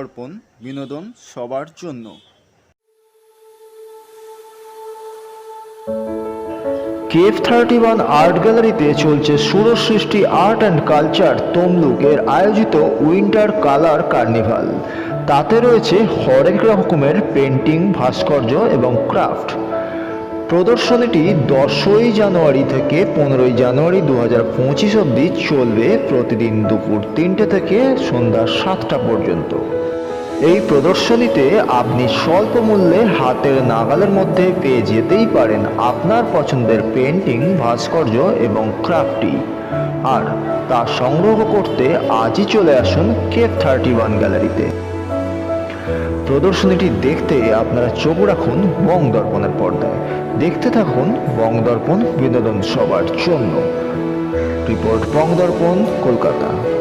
দর্পণ বিনোদন সবার জন্য। কেফ থার্টি ওয়ান আর্ট গ্যালারিতে চলছে Sursristi art and culture Tamluk এর আয়োজিত উইন্টার কালার কার্নিভাল। তাতে রয়েছে হরেক রকমের পেন্টিং ভাস্কর্য এবং ক্রাফট। প্রদর্শনীটি দশই জানুয়ারি থেকে পনেরোই জানুয়ারি দু হাজার পঁচিশ অব্দি চলবে প্রতিদিন দুপুর তিনটে থেকে সন্ধ্যা সাতটা পর্যন্ত। এই প্রদর্শনীতে আপনি স্বল্প মূল্যে হাতের নাগালের মধ্যে পেয়ে যেতেই পারেন আপনার পছন্দের পেন্টিং ভাস্কর্য এবং ক্রাফটি আর তা সংগ্রহ করতে আজই চলে আসুন কেফ থার্টি ওয়ান গ্যালারিতে। প্রদর্শনীটি দেখতে আপনারা চোখ রাখুন বং দর্পণের পর্দায়। দেখতে থাকুন বং দর্পণ বিনোদন সবার জন্য। রিপোর্ট বং দর্পণ, কলকাতা।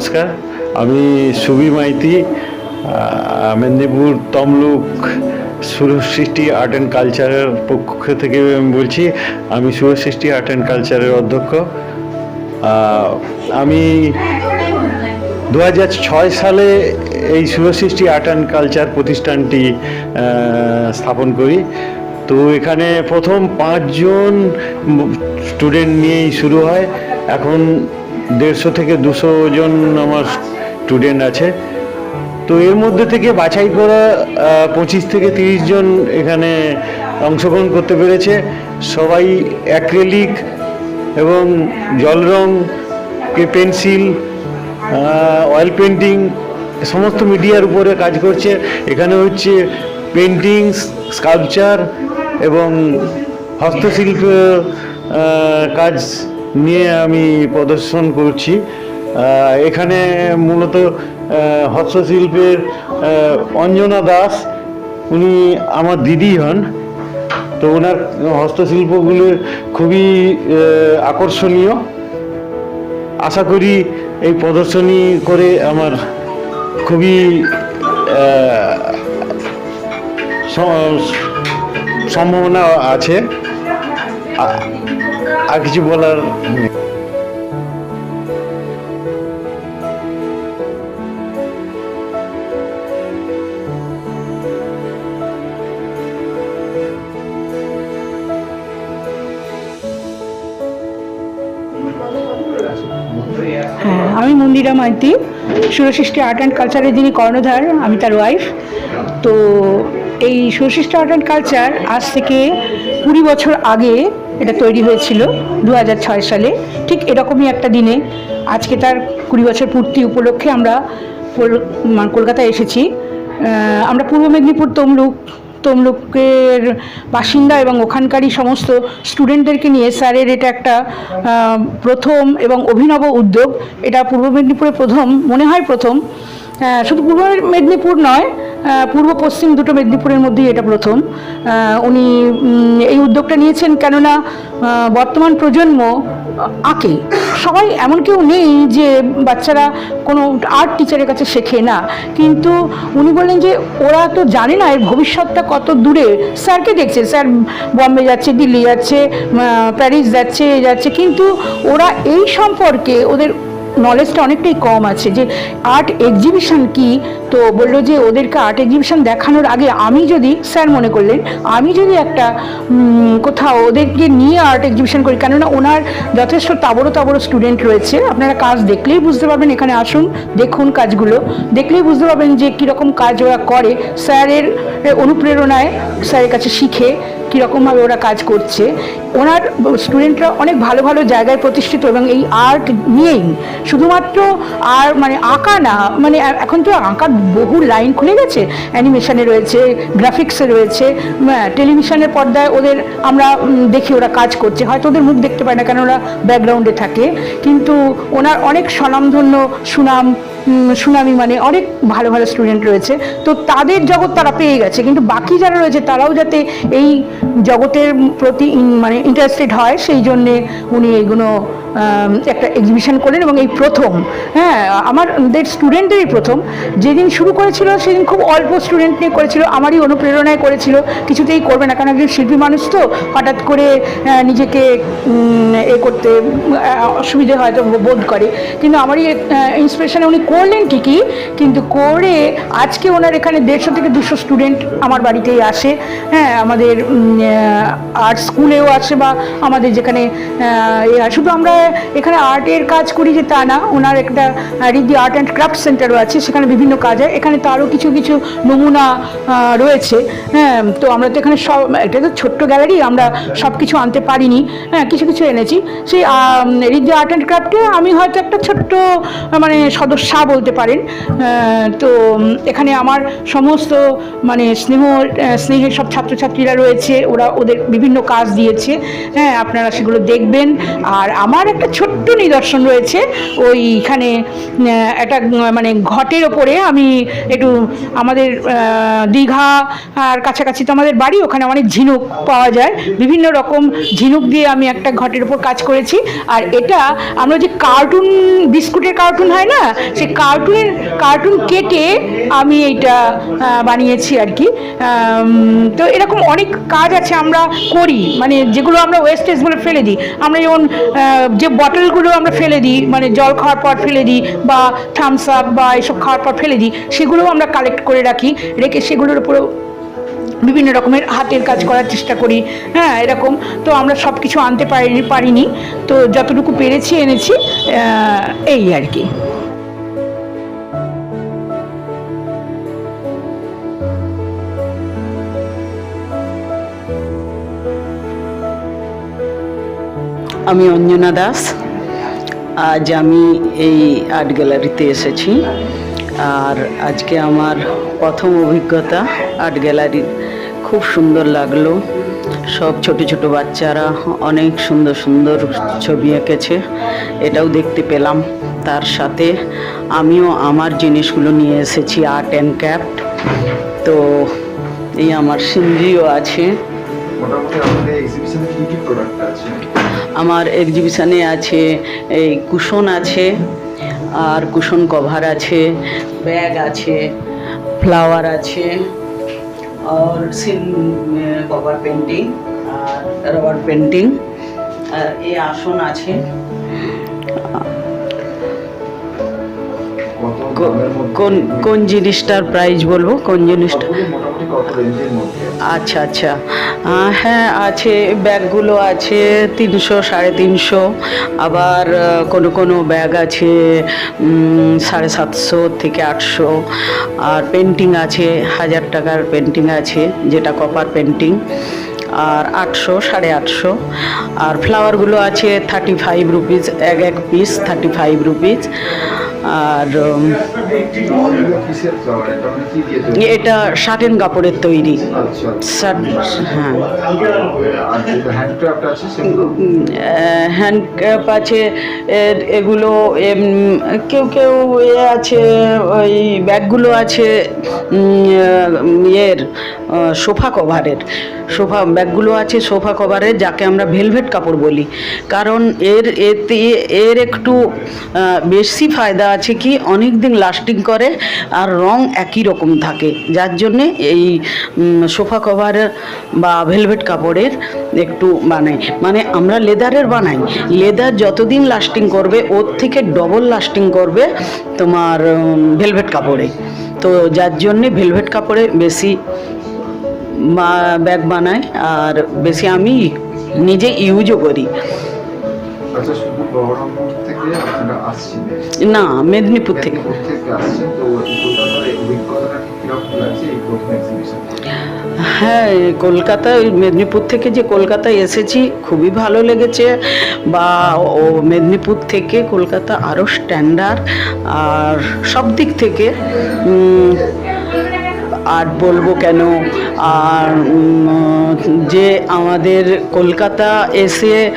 নমস্কার। আমি সুবি মাইতি মেদিনীপুর তমলুক সুরসৃষ্টি আর্ট অ্যান্ড কালচারের পক্ষ থেকে আমি বলছি, আমি সুরসৃষ্টি আর্ট অ্যান্ড কালচারের অধ্যক্ষ। আমি দু ছয় সালে এই সুরসৃষ্টি আর্ট অ্যান্ড কালচার প্রতিষ্ঠানটি স্থাপন করি। তো এখানে প্রথম পাঁচজন স্টুডেন্ট নিয়েই শুরু হয়। এখন দেড়শো থেকে দুশো জন আমার স্টুডেন্ট আছে। তো এর মধ্যে থেকে বাছাই করা পঁচিশ থেকে তিরিশ জন এখানে অংশগ্রহণ করতে পেরেছে। সবাই অ্যাক্রেলিক এবং জল রং পেন্সিল অয়েল পেন্টিং সমস্ত মিডিয়ার উপরে কাজ করছে। এখানে হচ্ছে পেন্টিং স্কাল্পচার এবং হস্তশিল্প কাজ নিয়ে আমি প্রদর্শন করছি। এখানে মূলত হস্তশিল্পের অঞ্জনা দাস, উনি আমার দিদি হন। তো ওনার হস্তশিল্পগুলো খুবই আকর্ষণীয়। আশা করি এই প্রদর্শনী করে আমার খুবই সম্ভাবনা আছে। আর কিছু বলার হ্যাঁ আমি মন্দিরা মাইতি সুরসৃষ্টি আর্ট অ্যান্ড কালচারের যিনি কর্ণধার, আমি তার ওয়াইফ তো এই সুশিষ্ট আর্ট অ্যান্ড কালচার আজ থেকে কুড়ি বছর আগে এটা তৈরি হয়েছিল দু সালে। ঠিক এরকমই একটা দিনে আজকে তার কুড়ি বছর পূর্তি উপলক্ষে আমরা মানে কলকাতায় এসেছি। আমরা পূর্ব মেদিনীপুর তমলুক, তমলুকের বাসিন্দা এবং ওখানকারই সমস্ত স্টুডেন্টদেরকে নিয়ে স্যারের এটা একটা প্রথম এবং অভিনব উদ্যোগ। এটা পূর্ব মেদিনীপুরে প্রথম, মনে হয় প্রথম। শুধু পূর্ব মেদিনীপুর নয় পূর্ব পশ্চিম দুটো মেদিনীপুরের মধ্যেই এটা প্রথম। উনি এই উদ্যোগটা নিয়েছেন কেননা বর্তমান প্রজন্ম আঁকে। সবাই এমন কেউ নেই যে বাচ্চারা কোনো আর্ট টিচারের কাছে শেখে না। কিন্তু উনি বললেন যে, ওরা তো জানে না এর ভবিষ্যৎটা কত দূরে। স্যারকে দেখছে, স্যার বম্বে যাচ্ছে, দিল্লি যাচ্ছে প্যারিস যাচ্ছে যাচ্ছে। কিন্তু ওরা এই সম্পর্কে ওদের নলেজটা অনেকটাই কম আছে যে আর্ট এক্সিবিশন কি? তো বলল যে ওদেরকে আর্ট এক্সিবিশন দেখানোর আগে আমি যদি, স্যার মনে করলেন, আমি যদি একটা কোথাও ওদেরকে নিয়ে আর্ট এক্সিবিশন করি, কেননা ওনার যথেষ্ট তাবড়ো তাবড়ো স্টুডেন্ট রয়েছে, আপনারা কাজ দেখলেই বুঝতে পারবেন, এখানে আসুন, দেখুন কাজগুলো, দেখলেই বুঝতে পারবেন যে কীরকম কাজ ওরা করে, স্যারের অনুপ্রেরণায়, স্যারের কাছে শিখে কীরকমভাবে ওরা কাজ করছে। ওনার স্টুডেন্টরা অনেক ভালো ভালো জায়গায় প্রতিষ্ঠিত এবং এই আর্ট নিয়েই। শুধুমাত্র আর মানে আঁকা না মানে এখন তো আঁকার বহু লাইন খুলে গেছে। অ্যানিমেশনে রয়েছে গ্রাফিক্সে রয়েছে টেলিভিশনের পর্দায় ওদের আমরা দেখি ওরা কাজ করছে। হয়তো ওদের মুখ দেখতে পায় না কেন ওরা ব্যাকগ্রাউন্ডে থাকে। কিন্তু ওনার অনেক স্বনামধন্য সুনাম সুনামি মানে অনেক ভালো ভালো স্টুডেন্ট রয়েছে। তো তাদের জগৎ তারা পেয়ে গেছে, কিন্তু বাকি যারা রয়েছে তারাও যাতে এই জগতের প্রতি মানে ইন্টারেস্টেড হয়, সেই জন্যে উনি এগুলো একটা এক্সিবিশন করলেন এবং এই প্রথম হ্যাঁ আমাদের স্টুডেন্টদেরই প্রথম। যেদিন শুরু করেছিল সেদিন খুব অল্প স্টুডেন্ট নিয়ে করেছিল, আমারই অনুপ্রেরণায় করেছিল, কিছুতেই করবে না, কারণ একজন শিল্পী মানুষ তো, হঠাৎ করে নিজেকে এ করতে অসুবিধে হয়তো বোধ করে। কিন্তু আমারই ইন্সপিরেশনে উনি করলেন ঠিকই, কিন্তু করে আজকে ওনার এখানে দেড়শো থেকে দুশো স্টুডেন্ট আমার বাড়িতেই আসে। হ্যাঁ আমাদের আর্ট স্কুলেও আসে বা আমাদের যেখানে। শুধু আমরা এখানে আর্টের কাজ করি যে তা না, ওনার একটা রিদি আর্ট অ্যান্ড ক্রাফট সেন্টারও আছে, সেখানে বিভিন্ন কাজ হয়। এখানে তারও কিছু কিছু নমুনা রয়েছে। হ্যাঁ তো আমরা তো এখানে সব, এটা তো ছোট্ট গ্যালারি আমরা সব কিছু আনতে পারিনি। হ্যাঁ কিছু কিছু এনেছি। সেই রিদি আর্ট অ্যান্ড ক্রাফটে আমি হয়তো একটা ছোট্ট মানে সদস্যা বলতে পারেন। তো এখানে আমার সমস্ত মানে স্নেহ স্নেহের সব ছাত্রছাত্রীরা রয়েছে। ওরা ওদের বিভিন্ন কাজ দিয়েছে। হ্যাঁ আপনারা সেগুলো দেখবেন। আর আমার একটা ছোট্ট নিদর্শন রয়েছে। ওইখানে একটা মানে ঘটের ওপরে আমি একটু আমাদের দীঘা, আর কাছাকাছি তো আমাদের বাড়ি। ওখানে অনেক ঝিনুক পাওয়া যায়। বিভিন্ন রকম ঝিনুক দিয়ে আমি একটা ঘটের ওপর কাজ করেছি। আর এটা আমরা যে কার্টুন, বিস্কুটের কার্টুন হয় না সেই কার্টুনের কার্টুন কেটে আমি এইটা বানিয়েছি আর কি। তো এরকম অনেক কাজ আছে আমরা করি। মানে যেগুলো আমরা ওয়েস্টেজ বলে ফেলে দিই। আমরা যেমন যে বটলগুলো আমরা ফেলে দিই মানে জল খাওয়ার পর ফেলে দিই বা থামস আপ বা এসব খাওয়ার পর ফেলে দিই, সেগুলোও আমরা কালেক্ট করে রাখি। রেখে সেগুলোর উপরেও বিভিন্ন রকমের হাতের কাজ করার চেষ্টা করি। হ্যাঁ এরকম। তো আমরা সব কিছু আনতে পারিনি পারিনি। তো যতটুকু পেরেছি, এনেছি এই আর কি। আমি অঞ্জনা দাস। আজ আমি এই আর্ট গ্যালারিতে এসেছি। আর আজকে আমার প্রথম অভিজ্ঞতা আর্ট গ্যালারির। খুব সুন্দর লাগল। সব ছোট ছোট বাচ্চারা অনেক সুন্দর সুন্দর ছবি এঁকেছে। এটাও দেখতে পেলাম। তার সাথে আমিও আমার জিনিসগুলো নিয়ে এসেছি, আর্ট অ্যান্ড ক্যাফট তো এই আমার সিনরিও আছে। মোটামুটি আমাদের এক্সিবিশনে প্রোডাক্ট আছে? আমার এক্সিবিশানে আছে এই কুশন আছে আর কুশন কভার আছে ব্যাগ আছে ফ্লাওয়ার আছে আর সিন কভার পেন্টিং আর রবার পেন্টিং আর এই আসন আছে। কোন কোন জিনিসটার প্রাইস বলব? কোন জিনিসটা? আচ্ছা আচ্ছা। হ্যাঁ আছে, ব্যাগগুলো আছে তিনশো, সাড়ে তিনশো। আবার কোনো কোনো ব্যাগ আছে সাড়ে সাতশো থেকে আটশো। আর পেন্টিং আছে, হাজার টাকার পেন্টিং আছে, যেটা কপার পেন্টিং আর আটশো, সাড়ে আটশো। আর ফ্লাওয়ারগুলো আছে থার্টি ফাইভ রুপিস এক এক পিস থার্টি ফাইভ রুপিস আর এটা শার্টেন কাপড়ের তৈরি। হ্যাঁ। আর হ্যান্ড আছে এগুলো কেউ কেউ এ আছে, ওই ব্যাগগুলো আছে ইয়ের সোফা কভারের। সোফা ব্যাগগুলো আছে সোফা কভারের, যাকে আমরা ভেলভেট কাপড় বলি। কারণ এর এতে, এর একটু বেশি ফায়দা আছে কি অনেক দিন লাস্টিং করে আর রং একই রকম থাকে। যার জন্যে এই সোফা কভার বা ভেলভেট কাপড়ের একটু বানাই। মানে আমরা লেদারের বানাই। লেদার যতদিন লাস্টিং করবে, ওর থেকে ডবল লাস্টিং করবে তোমার ভেলভেট কাপড়ে। তো যার জন্যে ভেলভেট কাপড়ে বেশি ব্যাগ বানাই আর বেশি আমি নিজে ইউজও করি। আচ্ছা না মেদিনীপুর থেকে। হ্যাঁ কলকাতা মেদিনীপুর থেকে যে কলকাতায় এসেছি খুবই ভালো লেগেছে। বা ও মেদিনীপুর থেকে কলকাতা আরও স্ট্যান্ডার্ড আর সব দিক থেকে আর বলব কেন? আর যে আমাদের কলকাতা এসে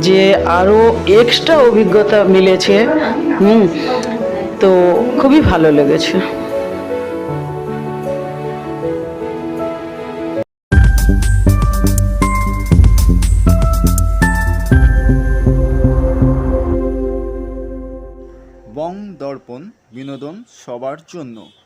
যে আরও এক্সট্রা অভিজ্ঞতা মিলেছে, হুম, তো খুবই ভালো লেগেছে। বং দর্পণ বিনোদন সবার জন্য।